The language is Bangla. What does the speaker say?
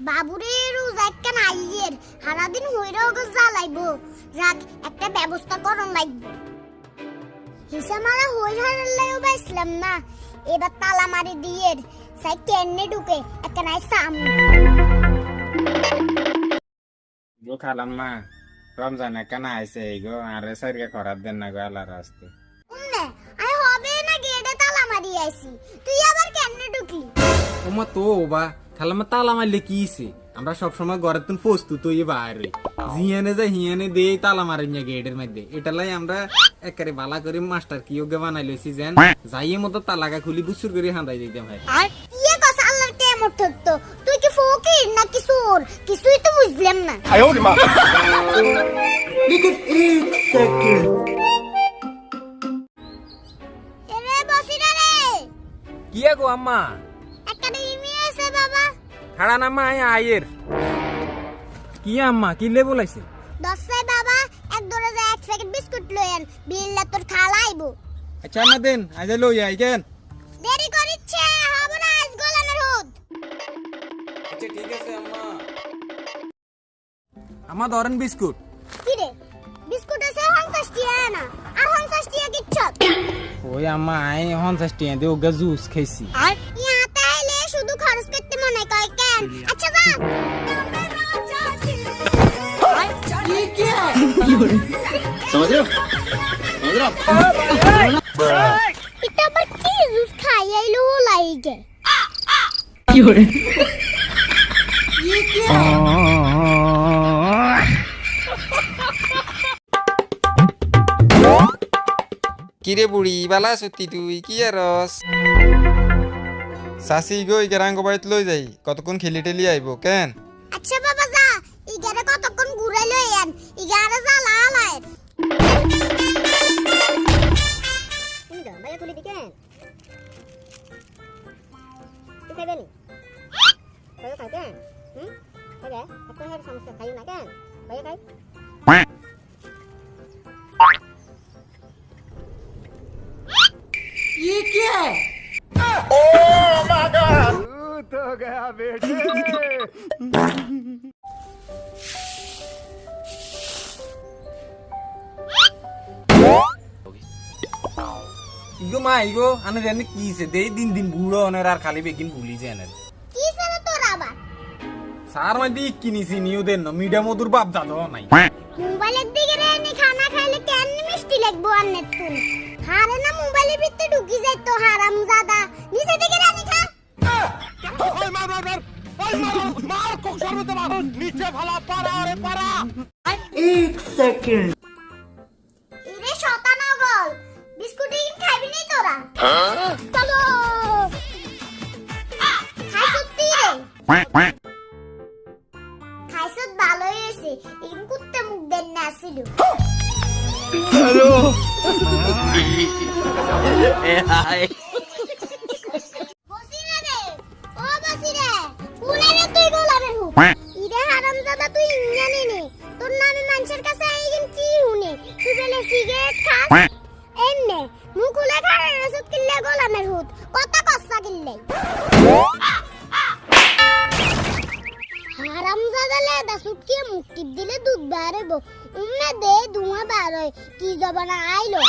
বাবুরে রোজ একটা আইয়ের সারাদিন হইরে ওকে জ্বালাইবো। রাখ একটা ব্যবস্থা করন লাগবে হারাল্লাইও বাইছিলাম না। এবার তালা মারি দিয়ে সাই কেন্নে ঢুকে একটা নাই সামনে গো খালাম মা রমজান কেন আইছে গো আরে সাইরকে খরার দেন না গো আল্লাহর রাস্তে উম্মে আই হবে না গেটে তালা মারি আইছি। তুই কেন্নে ঢুকলি ওমা তো বা খালামা তালা মারলে কি ইছে আমরা সবসময় ঘরের তুন প্রস্তুত হই বাইরে। জিয়ানে যা হিয়ানে দে তালা মারি না গেটের মধ্যে। এটা লাই আমরা একারে বালা করে মাস্টার কি ওকে বানাই লইছি যেন যাইয়ে মতো তালাকা খুলি বুসুর করে হাঁদাই দিতে ভাই ইয়ে কথা আল্লাহর কেমন থাকতো তুই কি ফকির নাকি চোর? কিছুই তো বুঝলাম না। এরে গো আম্মা। একটা ইমি আছে বাবা। খাড়া নাম্মা আয় আয়ের কি আম্মা কি লে বলাইছে দশে বাবা এক দরে যায় এক প্যাকেট বিস্কুট লয়েন বিল্লা তোর খালাইবো আচ্ছা না দেন আজ লই আই কেন দেরি করিচ্ছে হবে না আজ গোলামের হুদ। আচ্ছা ঠিক আছে আম্মা। আমার ধরেন বিস্কুট। ওই আম্মা আই পঞ্চাশ টিয়া দিয়ে ওকে জুস খাইছি। ইয়াতে আইলে শুধু খরচ করতে মনে কয় কেন? আচ্ছা যা এটা আবার কি জুস খাই? আইলো লাইগে। কিরে বুড়ি বালা সত্যি তুই কি আরস সাসি গো ইগারাঙ্গ বাড়িত লই যাই কতক্ষণ খেলি টেলি আইব কেন আচ্ছা বাবা যা ইগারে কতক্ষণ ঘুরাই লই আন ইগারে যা লালায় ইন্দা ভাইয়া তুলি দিকে তুই খাইবে নি ভাইয়া খাইবে হুম খাইবে হের সমস্যা খাই না কেন ভাইয়া খাই ইগো মা ইগো আনে জানি কি হইছে দেই দিন দিন বুড়ো অনের আর খালি বেগিন ভুলি যায় না কি সেরে তোর আবার সার মাঝে কিনিছি নিউ দেন না মিডা মধুর বাপ দাদা নাই মোবাইলের দিকে রেনি ভিতরে ঢুকি যায় তো হারাম দাদা নিচে দিকে রানি খা ইরে শতানগর বিস্কুট কিন খাবি নি তোরা? চলো। রে। খাইছত ভালোই হয়েছে। ইন কুত্তে মুখ দেন না আসিল। তুই গোলামের হুক ইরে হারাম দাদা তুই ইঞ্জানি নে। তোর নামে মানুষের কাছে আইগিন কি হুনে? তুই বলে সিগারেট খাস এমনে মুকুলে খাড়ে রসুদ কিল্লে গোলামের হুদ। কত কষ্টা কিল্লে হারাম দাদা লেদা সুটকিয়ে মুখ টিপ দিলে দুধ বাড়ব উমনে দে ধোঁয়া বার হয় কি জবানা আইলো?